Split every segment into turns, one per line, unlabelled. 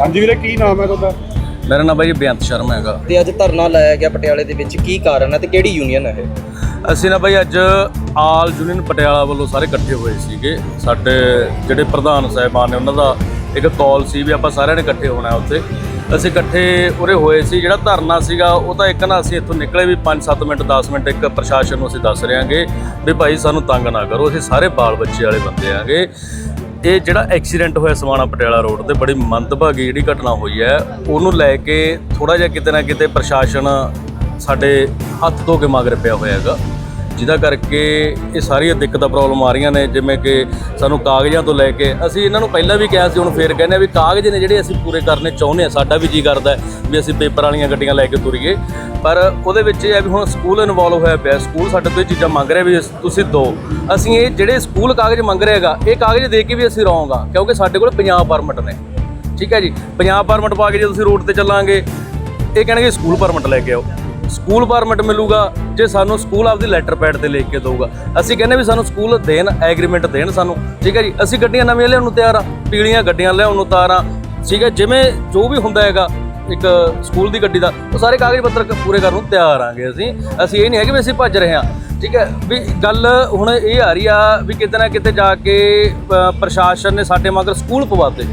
ਹਾਂਜੀ ਵੀਰੇ ਕੀ ਨਾਮ ਹੈ ਤੁਹਾਡਾ?
ਮੇਰਾ ਨਾਮ ਬਾਈ ਬੇਅੰਤ ਸ਼ਰਮਾ ਹੈਗਾ।
ਤੇ ਅੱਜ ਧਰਨਾ ਲਾਇਆ ਗਿਆ ਪਟਿਆਲੇ ਦੇ ਵਿੱਚ ਕੀ ਕਾਰਨ ਹੈ ਤੇ ਕਿਹੜੀ ਯੂਨੀਅਨ ਹੈ ਇਹ?
ਅਸੀਂ ਨਾ ਬਾਈ ਅੱਜ ਆਲ ਯੂਨੀਅਨ ਪਟਿਆਲਾ ਵੱਲੋਂ ਸਾਰੇ ਇਕੱਠੇ ਹੋਏ ਸੀਗੇ। ਸਾਡੇ ਜਿਹੜੇ ਪ੍ਰਧਾਨ ਸਾਹਿਬਾਨ ਨੇ ਉਹਨਾਂ ਦਾ ਇੱਕ ਕਾਲ ਸੀ ਵੀ ਆਪਾਂ ਸਾਰਿਆਂ ਨੇ ਇਕੱਠੇ ਹੋਣਾ ਹੈ ਉੱਥੇ। ਅਸੀਂ ਇਕੱਠੇ ਉਰੇ ਹੋਏ ਸੀ। ਜਿਹੜਾ ਧਰਨਾ ਸੀਗਾ ਉਹ ਤਾਂ ਇੱਕ ਨਾ ਅਸੀਂ ਇੱਥੋਂ ਨਿਕਲੇ ਵੀ 5-7 ਮਿੰਟ 10 ਮਿੰਟ ਇੱਕ ਪ੍ਰਸ਼ਾਸਨ ਨੂੰ ਅਸੀਂ ਦੱਸ ਰਹੇ ਹਾਂਗੇ ਵੀ ਭਾਈ ਸਾਨੂੰ ਤੰਗ ਨਾ ਕਰੋ ਅਸੀਂ ਸਾਰੇ ਬਾਲ ਬੱਚੇ ਵਾਲੇ ਬੰਦੇ ਆਂਗੇ ਇਹ ਜਿਹੜਾ ਐਕਸੀਡੈਂਟ ਹੋਇਆ ਸਮਾਣਾ ਪਟਿਆਲਾ ਰੋਡ ਤੇ ਬੜੀ ਮੰਦਭਾਗੀ ਜਿਹੜੀ ਘਟਨਾ ਹੋਈ ਹੈ, ਉਹਨੂੰ ਲੈ ਕੇ ਥੋੜਾ ਜਿਹਾ ਕਿਤੇ ਨਾ ਕਿਤੇ ਪ੍ਰਸ਼ਾਸਨ ਸਾਡੇ ਹੱਥ ਧੋ ਕੇ ਮਗਰ ਪਿਆ ਹੋਇਆ ਹੈਗਾ। ਜਿਹਦਾ ਕਰਕੇ ਇਹ ਸਾਰੀਆਂ ਦਿੱਕਤਾਂ ਪ੍ਰੋਬਲਮ ਆ ਰਹੀਆਂ ਨੇ, ਜਿਵੇਂ ਕਿ ਸਾਨੂੰ ਕਾਗਜ਼ਾਂ ਤੋਂ ਲੈ ਕੇ ਅਸੀਂ ਇਹਨਾਂ ਨੂੰ ਪਹਿਲਾਂ ਵੀ ਕਿਹਾ ਸੀ, ਹੁਣ ਫੇਰ ਕਹਿੰਦੇ ਆ ਵੀ ਕਾਗਜ਼ ਨੇ ਜਿਹੜੇ ਅਸੀਂ ਪੂਰੇ ਕਰਨੇ ਚਾਹੁੰਦੇ ਆ, ਸਾਡਾ ਵੀ ਜੀ ਕਰਦਾ ਵੀ ਅਸੀਂ ਪੇਪਰ ਵਾਲੀਆਂ ਗੱਡੀਆਂ ਲੈ ਕੇ ਤੁਰੀਏ। ਪਰ ਉਹਦੇ ਵਿੱਚ ਇਹ ਹੈ ਵੀ ਹੁਣ ਸਕੂਲ ਇਨਵੋਲਵ ਹੋਇਆ ਪਿਆ ਸਕੂਲ ਸਾਡੇ ਤੋਂ ਇਹ ਚੀਜ਼ਾਂ ਮੰਗ ਰਿਹਾ ਵੀ ਤੁਸੀਂ ਦੋ। ਅਸੀਂ ਇਹ ਜਿਹੜੇ ਸਕੂਲ ਕਾਗਜ਼ ਮੰਗ ਰਿਹਾ ਹੈਗਾ, ਇਹ ਕਾਗਜ਼ ਦੇ ਕੇ ਵੀ ਅਸੀਂ ਰਹਾਂਗਾ ਕਿਉਂਕਿ ਸਾਡੇ ਕੋਲ ਪੰਜਾਬ ਪਰਮਿਟ ਨੇ। ਠੀਕ ਹੈ ਜੀ? ਪੰਜਾਬ ਪਰਮਿਟ ਪਾ ਕੇ ਜੇ ਤੁਸੀਂ ਰੋਡ ਤੇ ਚੱਲਾਂਗੇ, ਇਹ ਕਹਿਣਗੇ ਸਕੂਲ ਪਰਮਿਟ ਲੈ ਕੇ ਆਓ। ਸਕੂਲ ਪਰਮਿਟ ਮਿਲੂਗਾ ਜੇ ਸਾਨੂੰ ਸਕੂਲ ਆਪਦੀ ਲੈਟਰ ਪੈਡ ਤੇ ਲਿਖ ਕੇ ਦਊਗਾ। ਅਸੀਂ ਕਹਿੰਦੇ ਵੀ ਸਾਨੂੰ ਸਕੂਲ ਦੇਣ ਐਗਰੀਮੈਂਟ ਦੇਣ ਸਾਨੂੰ। ਠੀਕ ਹੈ ਜੀ? ਅਸੀਂ ਗੱਡੀਆਂ ਨਵੀਆਂ ਲਿਆਉਣ ਨੂੰ ਤਿਆਰ ਆ, ਪੀਲੀਆਂ ਗੱਡੀਆਂ ਲਿਆਉਣ ਨੂੰ ਤਿਆਰ ਆ। ਠੀਕ ਹੈ? ਜਿਵੇਂ ਜੋ ਵੀ ਹੁੰਦਾ ਹੈਗਾ, ਇੱਕ ਸਕੂਲ ਦੀ ਗੱਡੀ ਦਾ, ਉਹ ਸਾਰੇ ਕਾਗਜ਼ ਪੱਤਰ ਪੂਰੇ ਕਰਨ ਨੂੰ ਤਿਆਰ ਆਂਗੇ ਅਸੀਂ। ਅਸੀਂ ਇਹ ਨਹੀਂ ਹੈ ਕਿ ਵੀ ਅਸੀਂ ਭੱਜ ਰਹੇ ਹਾਂ। ਠੀਕ ਹੈ? ਵੀ ਗੱਲ ਹੁਣ ਇਹ ਆ ਰਹੀ ਆ ਵੀ ਕਿਤੇ ਨਾ ਕਿਤੇ ਜਾ ਕੇ ਪ੍ਰਸ਼ਾਸਨ ਨੇ ਸਾਡੇ ਮਗਰ ਸਕੂਲ ਪਵਾਤੇ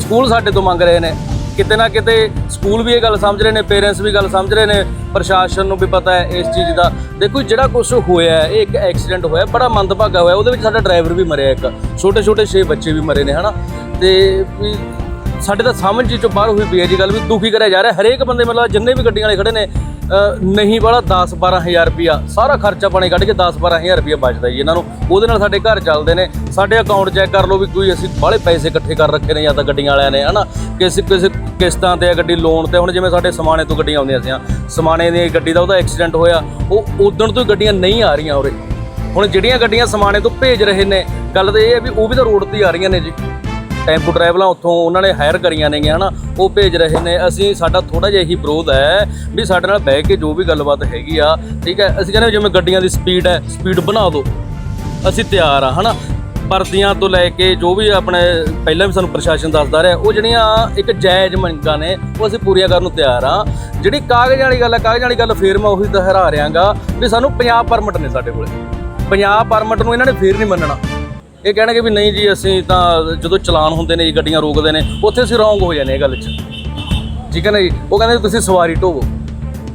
ਸਕੂਲ ਸਾਡੇ ਤੋਂ ਮੰਗ ਰਹੇ ਨੇ। ਕਿਤੇ ਨਾ ਕਿਤੇ ਸਕੂਲ ਵੀ ਇਹ ਗੱਲ ਸਮਝ ਰਹੇ ਨੇ ਪੇਰੈਂਟਸ ਵੀ ਗੱਲ ਸਮਝ ਰਹੇ ਨੇ, ਪ੍ਰਸ਼ਾਸਨ ਨੂੰ ਵੀ ਪਤਾ ਹੈ ਇਸ ਚੀਜ਼ ਦਾ। ਦੇਖੋ ਜਿਹੜਾ ਕੁਝ ਹੋਇਆ ਇਹ ਇੱਕ ਐਕਸੀਡੈਂਟ ਹੋਇਆ, ਬੜਾ ਮੰਦਭਾਗਾ ਹੋਇਆ, ਉਹਦੇ ਵਿੱਚ ਸਾਡਾ ਡਰਾਈਵਰ ਵੀ ਮਰਿਆ ਇੱਕ। ਛੋਟੇ ਛੋਟੇ 6 ਬੱਚੇ ਵੀ ਮਰੇ ਨੇ, ਹਨਾ? ਤੇ ਵੀ ਸਾਡੇ ਤਾਂ ਸਮਝ ਚੀਜ਼ ਚੋਂ ਬਾਹਰ ਹੋਈ ਪਈ ਹੈ ਜੀ ਗੱਲ, ਵੀ ਦੁਖੀ ਕਰਿਆ ਜਾ ਰਿਹਾ, ਹਰੇਕ ਬੰਦੇ ਮਤਲਬ ਜਿੰਨੇ ਵੀ ਗੱਡੀਆਂ ਵਾਲੇ ਖੜੇ ਨੇ ਨਹੀਂ ਵਾਲਾ 10 12000 ਰੁਪਿਆ ਸਾਰਾ ਖਰਚਾ ਪਾਣੀ ਕੱਢ ਕੇ 10 12000 ਰੁਪਿਆ ਬਚਦਾ ਜੀ ਇਹਨਾਂ ਨੂੰ। ਉਹਦੇ ਨਾਲ ਸਾਡੇ ਘਰ ਚੱਲਦੇ ਨੇ। ਸਾਡੇ ਅਕਾਊਂਟ ਚੈੱਕ ਕਰ ਲਓ ਵੀ ਕੋਈ ਅਸੀਂ ਬਾਹਲੇ ਪੈਸੇ ਇਕੱਠੇ ਕਰ ਰੱਖੇ ਨੇ ਜਾਂ ਤਾਂ ਗੱਡੀਆਂ ਵਾਲਿਆਂ ਨੇ, ਹਨਾ? ਕਿਸੇ ਕਿਸੇ ਕਿਸ਼ਤਾਂ ਤੇ ਆ ਗੱਡੀ ਲੋਨ ਤੇ ਹੁਣ ਜਿਵੇਂ ਸਾਡੇ ਸਮਾਣੇ ਤੋਂ ਗੱਡੀਆਂ ਆਉਂਦੀਆਂ ਸੀਆਂ। ਸਮਾਣੇ ਦੀ ਗੱਡੀ ਦਾ ਉਹਦਾ ਐਕਸੀਡੈਂਟ ਹੋਇਆ। ਉਹ ਉਦਣ ਤੋਂ ਹੀ ਗੱਡੀਆਂ ਨਹੀਂ ਆ ਰਹੀਆਂ ਉਰੇ। ਹੁਣ ਜਿਹੜੀਆਂ ਗੱਡੀਆਂ ਸਮਾਣੇ ਤੋਂ ਭੇਜ ਰਹੇ ਨੇ, ਗੱਲ ਤਾਂ ਇਹ ਹੈ ਵੀ ਉਹ ਵੀ ਤਾਂ ਰੋਡ ਤੇ ਹੀ ਆ ਰਹੀਆਂ ਨੇ ਜੀ। ਟੈਂਪੂ ਡਰਾਈਵਰਾਂ ਉੱਥੋਂ ਉਹਨਾਂ ਨੇ ਹਾਇਰ ਕਰੀਆਂ ਨੇਗੀਆਂ, ਹਨਾ? ਉਹ ਭੇਜ ਰਹੇ ਨੇ। ਅਸੀਂ, ਸਾਡਾ ਥੋੜਾ ਜਿਹਾ ਇਹੀ ਵਿਰੋਧ ਹੈ ਵੀ ਸਾਡੇ ਨਾਲ ਬਹਿ ਕੇ ਜੋ ਵੀ ਗੱਲਬਾਤ ਹੈਗੀ ਆ, ਠੀਕ ਹੈ? ਅਸੀਂ ਕਹਿੰਦੇ ਜਿਵੇਂ ਗੱਡੀਆਂ ਦੀ ਸਪੀਡ ਹੈ ਸਪੀਡ ਬਣਾ ਦਿਓ। ਅਸੀਂ ਤਿਆਰ ਆ, ਹਨਾ? ਵਰਦੀਆਂ ਤੋਂ ਲੈ ਕੇ ਜੋ ਵੀ ਆਪਣੇ, ਪਹਿਲਾਂ ਵੀ ਸਾਨੂੰ ਪ੍ਰਸ਼ਾਸਨ ਦੱਸਦਾ ਰਿਹਾ, ਉਹ ਜਿਹੜੀਆਂ ਇੱਕ ਜਾਇਜ਼ ਮੰਗਾਂ ਨੇ, ਉਹ ਅਸੀਂ ਪੂਰੀਆਂ ਕਰਨ ਨੂੰ ਤਿਆਰ ਆ। ਜਿਹੜੀ ਕਾਗਜ਼ ਵਾਲੀ ਗੱਲ ਹੈ, ਕਾਗਜ਼ ਵਾਲੀ ਗੱਲ ਫੇਰ ਮੈਂ ਉਹੀ ਦੁਹਰਾ ਰਿਹਾਗਾ ਵੀ ਸਾਨੂੰ ਪੰਜਾਬ ਪਰਮਿਟ ਨੇ ਸਾਡੇ ਕੋਲੇ। ਪੰਜਾਬ ਪਰਮਿਟ ਨੂੰ ਇਹਨਾਂ ਨੇ ਫੇਰ ਨਹੀਂ ਮੰਨਣਾ। ਇਹ ਕਹਿਣਗੇ ਵੀ ਨਹੀਂ ਜੀ ਅਸੀਂ ਤਾਂ ਜਦੋਂ ਚਲਾਨ ਹੁੰਦੇ ਨੇ ਜੀ ਗੱਡੀਆਂ ਰੋਕਦੇ ਨੇ ਉੱਥੇ ਅਸੀਂ ਰੌਂਗ ਹੋ ਜਾਂਦੇ ਇਹ ਗੱਲ 'ਚ। ਠੀਕ ਹੈ ਨਾ ਜੀ? ਉਹ ਕਹਿੰਦੇ ਤੁਸੀਂ ਸਵਾਰੀ ਢੋਵੋ।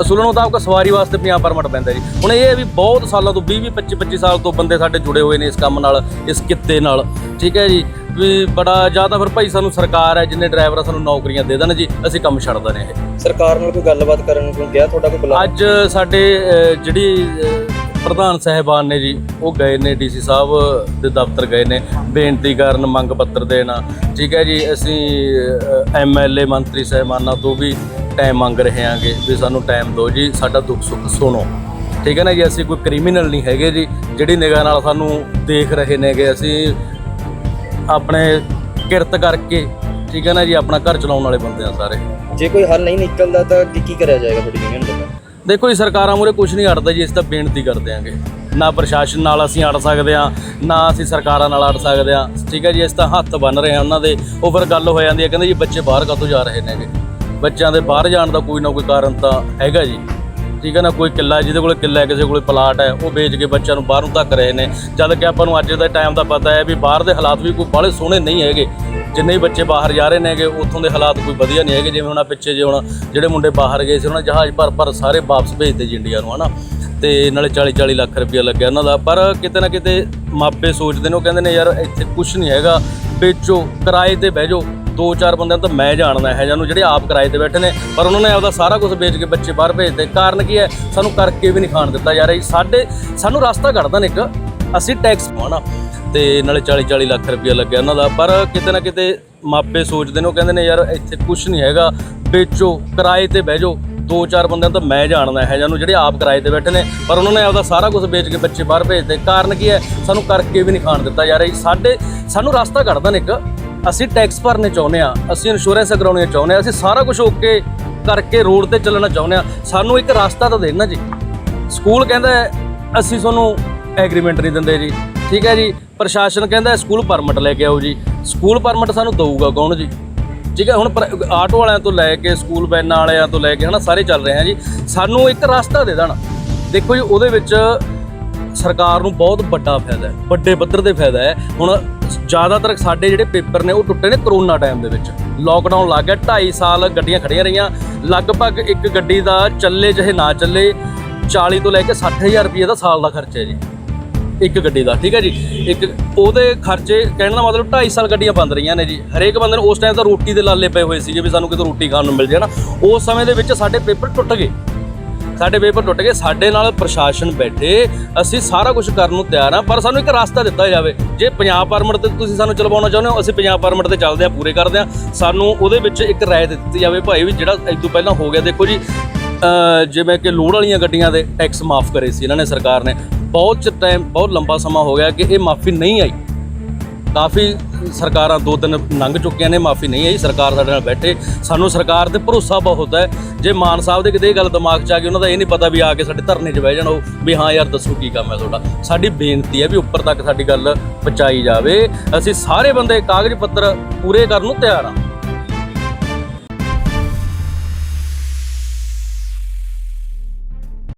ਅਸੂਲ ਮੁਤਾਬਕ ਸਵਾਰੀ ਵਾਸਤੇ ਪੰਜਾਬ ਪਰਮਿਟ ਪੈਂਦਾ ਜੀ। ਹੁਣ ਇਹ ਵੀ ਬਹੁਤ ਸਾਲਾਂ ਤੋਂ 20 20 25 25 ਸਾਲ ਤੋਂ ਬੰਦੇ ਸਾਡੇ ਜੁੜੇ ਹੋਏ ਨੇ ਇਸ ਕੰਮ ਨਾਲ ਇਸ ਕਿੱਤੇ ਨਾਲ। ਠੀਕ ਹੈ ਜੀ? ਵੀ ਬੜਾ ਜ਼ਿਆਦਾ ਫਿਰ ਭਾਈ ਸਾਨੂੰ ਸਰਕਾਰ ਹੈ ਜਿੰਨੇ ਡਰਾਈਵਰ ਸਾਨੂੰ ਨੌਕਰੀਆਂ ਦੇ ਦੇਣ ਜੀ ਅਸੀਂ ਕੰਮ ਛੱਡ ਦਨੇ ਇਹ।
ਸਰਕਾਰ ਨਾਲ ਕੋਈ ਗੱਲਬਾਤ ਕਰਨ ਨੂੰ ਗਿਆ ਤੁਹਾਡਾ ਕੋਈ ਬੁਲਾ
ਅੱਜ ਸਾਡੇ ਜਿਹੜੀ ਪ੍ਰਧਾਨ ਸਾਹਿਬਾਨ ਨੇ ਜੀ, ਉਹ ਗਏ ਨੇ ਡੀਸੀ ਸਾਹਿਬ ਦੇ ਦਫ਼ਤਰ ਗਏ ਨੇ, ਬੇਨਤੀ ਕਰਨ, ਮੰਗ ਪੱਤਰ ਦੇਣਾ। ਠੀਕ ਹੈ ਜੀ, ਅਸੀਂ ਐਮਐਲਏ ਮੰਤਰੀ ਸਾਹਿਬਾਨਾਂ ਤੋਂ ਵੀ ਟਾਈਮ ਮੰਗ ਰਹੇ ਹਾਂਗੇ ਵੀ ਸਾਨੂੰ ਟਾਈਮ ਦਿਓ ਜੀ, ਸਾਡਾ ਦੁੱਖ ਸੁੱਖ ਸੁਣੋ। ਠੀਕ ਹੈ ਨਾ ਜੀ, ਅਸੀਂ ਕੋਈ ਕ੍ਰਿਮੀਨਲ ਨਹੀਂ ਹੈਗੇ ਜੀ, ਜਿਹੜੀ ਨਿਗਾਹ ਨਾਲ ਸਾਨੂੰ ਦੇਖ ਰਹੇ ਨੇਗੇ, ਅਸੀਂ ਆਪਣੇ ਕਿਰਤ ਕਰਕੇ, ਠੀਕ ਹੈ ਨਾ ਜੀ, ਆਪਣਾ ਘਰ ਚਲਾਉਣ ਵਾਲੇ ਬੰਦੇ ਆ ਸਾਰੇ।
ਜੇ ਕੋਈ ਹੱਲ ਨਹੀਂ ਨਿਕਲਦਾ ਤਾਂ ਕੀ ਕੀ ਕਰਿਆ ਜਾਏਗਾ ਤੁਹਾਡੀ ਯੂਨੀਅਨ ਵੱਲੋਂ
ਦੇਖੋ ਜੀ, ਸਰਕਾਰਾਂ ਮੂਰੇ ਕੁਝ ਨਹੀਂ ਅੜਦਾ ਜੀ ਇਸ ਤਾਂ ਬੇਨਤੀ ਕਰਦੇ ਆਂਗੇ ਨਾ ਪ੍ਰਸ਼ਾਸਨ ਨਾਲ ਅਸੀਂ ਅੜ ਸਕਦੇ ਆ ਨਾ ਅਸੀਂ ਸਰਕਾਰਾਂ ਨਾਲ ਅੜ ਸਕਦੇ ਆ ਠੀਕ ਹੈ ਜੀ ਇਸ ਤਾਂ ਹੱਥ ਬੰਨ ਰਹੇ ਆ ਉਹਨਾਂ ਦੇ। ਉਹ ਫਿਰ ਗੱਲ ਹੋ ਜਾਂਦੀ ਹੈ, ਕਹਿੰਦੇ ਜੀ, ਬੱਚੇ ਬਾਹਰ ਕਾਹਤੋਂ ਜਾ ਰਹੇ ਨੇਗੇ? ਬੱਚਿਆਂ ਦੇ ਬਾਹਰ ਜਾਣ ਦਾ ਕੋਈ ਨਾ ਕੋਈ ਕਾਰਨ ਤਾਂ ਹੈਗਾ ਜੀ। ਠੀਕ ਹੈ ਨਾ, ਕੋਈ ਕਿੱਲਾ, ਜਿਹਦੇ ਕੋਲ ਕਿੱਲਾ ਹੈ, ਕਿਸੇ ਕੋਲ ਪਲਾਟ ਹੈ, ਉਹ ਵੇਚ ਕੇ ਬੱਚਿਆਂ ਨੂੰ ਬਾਹਰੋਂ ਧੱਕ ਰਹੇ ਨੇ। ਜਦ ਕਿ ਆਪਾਂ ਨੂੰ ਅੱਜ ਦੇ ਟਾਈਮ ਦਾ ਪਤਾ ਹੈ ਵੀ ਬਾਹਰ ਦੇ ਹਾਲਾਤ ਵੀ ਕੋਈ ਬਾਹਲੇ ਸੋਹਣੇ ਨਹੀਂ ਹੈਗੇ। ਜਿੰਨੇ ਵੀ ਬੱਚੇ ਬਾਹਰ ਜਾ ਰਹੇ ਨੇਗੇ, ਉੱਥੋਂ ਦੇ ਹਾਲਾਤ ਕੋਈ ਵਧੀਆ ਨਹੀਂ ਹੈਗੇ। ਜਿਵੇਂ ਹੁਣ ਆਹ ਪਿੱਛੇ ਜੇ ਹੁਣ ਜਿਹੜੇ ਮੁੰਡੇ ਬਾਹਰ ਗਏ ਸੀ, ਉਹਨਾਂ ਨੇ ਜਹਾਜ਼ ਭਰ ਭਰ ਸਾਰੇ ਵਾਪਸ ਭੇਜਦੇ ਜੀ ਇੰਡੀਆ ਨੂੰ, ਹਨਾ। ਤੇ ਨਾਲੇ 40 40 ਲੱਖ ਰੁਪਇਆ ਲੱਗਿਆ ਉਹਨਾਂ ਦਾ। ਪਰ ਕਿਤੇ ਨਾ ਕਿਤੇ ਮਾਪੇ ਸੋਚਦੇ ਨੇ, ਉਹ ਕਹਿੰਦੇ ਨੇ, ਯਾਰ, ਇੱਥੇ ਕੁਝ ਨਹੀਂ ਹੈਗਾ। ਵੇਚੋ, ਕਿਰਾਏ ਤੇ ਬਹਿ ਜਾਓ। ਦੋ ਚਾਰ ਬੰਦਿਆਂ ਨੂੰ ਤਾਂ ਮੈਂ ਜਾਣਦਾ ਹੈ ਜਾਨੂੰ ਜਿਹੜੇ ਆਪ ਕਿਰਾਏ ਤੇ ਬੈਠੇ ਨੇ, ਪਰ ਉਹਨਾਂ ਨੇ ਆਪਦਾ ਸਾਰਾ ਕੁਝ ਵੇਚ ਕੇ ਬੱਚੇ ਬਾਹਰ ਭੇਜਦੇ ਕਾਰਨ ਕੀ ਹੈ? ਸਾਨੂੰ ਕਰਕੇ ਵੀ ਨਹੀਂ ਖਾਣ ਦਿੱਤਾ ਯਾਰ ਇਹ ਸਾਡੇ ਸਾਨੂੰ ਰਸਤਾ ਕੱਢਦਾ ਨੇ ਇੱਕ। ਅਸੀਂ ਟੈਕਸ ਪਾਉਣਾ। ਤੇ ਨਾਲੇ 40 40 ਲੱਖ ਰੁਪਇਆ ਲੱਗਿਆ ਉਹਨਾਂ ਦਾ। ਪਰ ਕਿਤੇ ਨਾ ਕਿਤੇ ਮਾਪੇ ਸੋਚਦੇ ਨੇ, ਉਹ ਕਹਿੰਦੇ ਨੇ, ਯਾਰ ਇੱਥੇ ਕੁਝ ਨਹੀਂ ਹੈਗਾ। ਵੇਚੋ, ਕਿਰਾਏ ਤੇ ਬਹਿ ਜਾਓ। ਦੋ ਚਾਰ ਬੰਦਿਆਂ ਨੂੰ ਤਾਂ ਮੈਂ ਜਾਣਦਾ ਹੈ ਜਾਨੂੰ ਜਿਹੜੇ ਆਪ ਕਿਰਾਏ ਤੇ ਬੈਠੇ ਨੇ। ਪਰ ਉਹਨਾਂ ਨੇ ਆਪਦਾ ਸਾਰਾ ਕੁਝ ਵੇਚ ਕੇ ਬੱਚੇ ਬਾਹਰ ਭੇਜਦੇ ਕਾਰਨ ਕੀ ਹੈ? ਸਾਨੂੰ ਕਰਕੇ ਵੀ ਨਹੀਂ ਖਾਣ ਦਿੱਤਾ ਯਾਰ ਇਹ ਸਾਡੇ ਸਾਨੂੰ ਰਸਤਾ ਕੱਢਦਾ ਨੇ ਇੱਕ। ਅਸੀਂ ਟੈਕਸ ਭਰਨੇ ਚਾਹੁੰਦੇ ਆ ਅਸੀਂ ਇੰਸ਼ੋਰੈਂਸ ਕਰਾਉਣੀ ਚਾਹੁੰਦੇ ਆ ਅਸੀਂ ਸਾਰਾ ਕੁਝ ਓਕੇ ਕਰਕੇ ਰੋਡ ਤੇ ਚੱਲਣਾ ਚਾਹੁੰਦੇ ਆ ਸਾਨੂੰ ਇੱਕ ਰਸਤਾ ਤਾਂ ਦੇਣ ਨਾ ਜੀ। ਸਕੂਲ ਕਹਿੰਦਾ ਅਸੀਂ ਤੁਹਾਨੂੰ ਐਗਰੀਮੈਂਟ ਨਹੀਂ ਦਿੰਦੇ ਜੀ। ਠੀਕ ਹੈ ਜੀ, ਪ੍ਰਸ਼ਾਸਨ ਕਹਿੰਦਾ ਸਕੂਲ ਪਰਮਿਟ ਲੈ ਕੇ ਆਓ ਜੀ। ਸਕੂਲ ਪਰਮਿਟ ਸਾਨੂੰ ਦਊਗਾ ਕੌਣ ਜੀ? ਠੀਕ ਹੈ, ਹੁਣ ਪਰ- ਆਟੋ ਵਾਲਿਆਂ ਤੋਂ ਲੈ ਕੇ ਸਕੂਲ ਵੈਨਾਂ ਵਾਲਿਆਂ ਤੋਂ ਲੈ ਕੇ ਹਨਾ, ਸਾਰੇ ਚੱਲ ਰਹੇ ਆ ਜੀ। ਸਾਨੂੰ ਇੱਕ ਰਸਤਾ ਦੇ ਦੇਣ। ਦੇਖੋ ਜੀ, ਉਹਦੇ ਵਿੱਚ ਸਰਕਾਰ ਨੂੰ ਬਹੁਤ ਵੱਡਾ ਫਾਇਦਾ ਹੈ, ਵੱਡੇ ਪੱਧਰ ਤੇ ਫਾਇਦਾ ਹੈ। ਹੁਣ ਜ਼ਿਆਦਾਤਰ ਸਾਡੇ ਜਿਹੜੇ ਪੇਪਰ ਨੇ, ਉਹ ਟੁੱਟੇ ਨੇ ਕਰੋਨਾ ਟਾਈਮ ਦੇ ਵਿੱਚ। ਲੋਕਡਾਊਨ ਲੱਗ ਗਿਆ 2.5 ਸਾਲ ਗੱਡੀਆਂ ਖੜੀਆਂ ਰਹੀਆਂ। ਲਗਭਗ ਇੱਕ ਗੱਡੀ ਦਾ ਚੱਲੇ ਚਾਹੇ ਨਾ ਚੱਲੇ 40 ਤੋਂ ਲੈ ਕੇ 60000 ਰੁਪਏ ਦਾ ਸਾਲ ਦਾ ਖਰਚਾ ਹੈ ਜੀ। ਇੱਕ ਗੱਡੀ ਦਾ, ਠੀਕ ਹੈ ਜੀ? ਇੱਕ ਉਹਦੇ ਖਰਚੇ, ਕਹਿਣ ਦਾ ਮਤਲਬ 2.5 ਸਾਲ ਗੱਡੀਆਂ ਬੰਦ ਰਹੀਆਂ ਨੇ ਜੀ। ਹਰੇਕ ਬੰਦੇ ਨੂੰ ਉਸ ਟਾਈਮ ਤਾਂ ਰੋਟੀ ਦੇ ਲਾਲੇ ਪਏ ਹੋਏ ਸੀਗੇ ਵੀ ਸਾਨੂੰ ਕਿਤੇ ਰੋਟੀ ਖਾਣ ਨੂੰ ਮਿਲ ਜਾਏ ਨਾ। ਉਸ ਸਮੇਂ ਦੇ ਵਿੱਚ ਸਾਡੇ ਪੇਪਰ ਟੁੱਟ ਗਏ। ਸਾਡੇ ਪੇਪਰ ਟੁੱਟ ਗਏ, ਸਾਡੇ ਨਾਲ ਪ੍ਰਸ਼ਾਸਨ ਬੈਠੇ, ਅਸੀਂ ਸਾਰਾ ਕੁਝ ਕਰਨ ਨੂੰ ਤਿਆਰ ਹਾਂ, ਪਰ ਸਾਨੂੰ ਇੱਕ ਰਸਤਾ ਦਿੱਤਾ ਜਾਵੇ। ਜੇ ਪੰਜਾਬ ਪਰਮਿਟ ਤੇ ਤੁਸੀਂ ਸਾਨੂੰ ਚਲਵਾਉਣਾ ਚਾਹੁੰਦੇ ਹੋ, ਅਸੀਂ ਪੰਜਾਬ ਪਰਮਿਟ ਤੇ ਚੱਲਦੇ ਹਾਂ, ਪੂਰੇ ਕਰਦੇ ਹਾਂ। ਸਾਨੂੰ ਉਹਦੇ ਵਿੱਚ ਇੱਕ ਰਾਏ ਦਿੱਤੀ ਜਾਵੇ ਭਾਈ ਵੀ ਜਿਹੜਾ ਇਸ ਤੋਂ ਪਹਿਲਾਂ ਹੋ ਗਿਆ, ਦੇਖੋ ਜੀ ਜਿਵੇਂ ਕਿ ਲੋੜ ਵਾਲੀਆਂ ਗੱਡੀਆਂ ਦੇ ਟੈਕਸ ਮਾਫ ਕਰੇ ਸੀ ਇਹਨਾਂ ਨੇ, ਸਰਕਾਰ ਨੇ। ਬਹੁਤ ਟਾਈਮ ਬਹੁਤ ਲੰਬਾ ਸਮਾਂ ਹੋ ਗਿਆ ਕਿ ਇਹ ਮਾਫੀ ਨਹੀਂ ਆਈ। ਕਾਫੀ ਸਰਕਾਰਾਂ ਦੋ ਤਿੰਨ ਲੰਘ ਚੁੱਕੀਆਂ ਨੇ, ਮਾਫੀ ਨਹੀਂ ਆਈ ਸਰਕਾਰ ਸਾਡੇ ਨਾਲ ਬੈਠੇ। ਸਾਨੂੰ ਸਰਕਾਰ ਤੇ ਭਰੋਸਾ ਬਹੁਤ ਹੈ। ਜੇ ਮਾਨ ਸਾਹਿਬ ਦੇ ਕਿਤੇ ਇਹ ਗੱਲ ਦਿਮਾਗ 'ਚ ਆ ਗਈ, ਉਹਨਾਂ ਦਾ ਇਹ ਨਹੀਂ ਪਤਾ ਵੀ ਆ ਕੇ ਸਾਡੇ ਧਰਨੇ 'ਚ ਬਹਿ ਜਾਣ ਉਹ, ਵੀ ਹਾਂ ਯਾਰ ਦੱਸੋ ਕੀ ਕੰਮ ਹੈ ਤੁਹਾਡਾ। ਸਾਡੀ ਬੇਨਤੀ ਹੈ ਵੀ ਉੱਪਰ ਤੱਕ ਸਾਡੀ ਗੱਲ ਪਹੁੰਚਾਈ ਜਾਵੇ। ਅਸੀਂ ਸਾਰੇ ਬੰਦੇ ਕਾਗਜ਼ ਪੱਤਰ ਪੂਰੇ ਕਰਨ ਨੂੰ ਤਿਆਰ ਹਾਂ।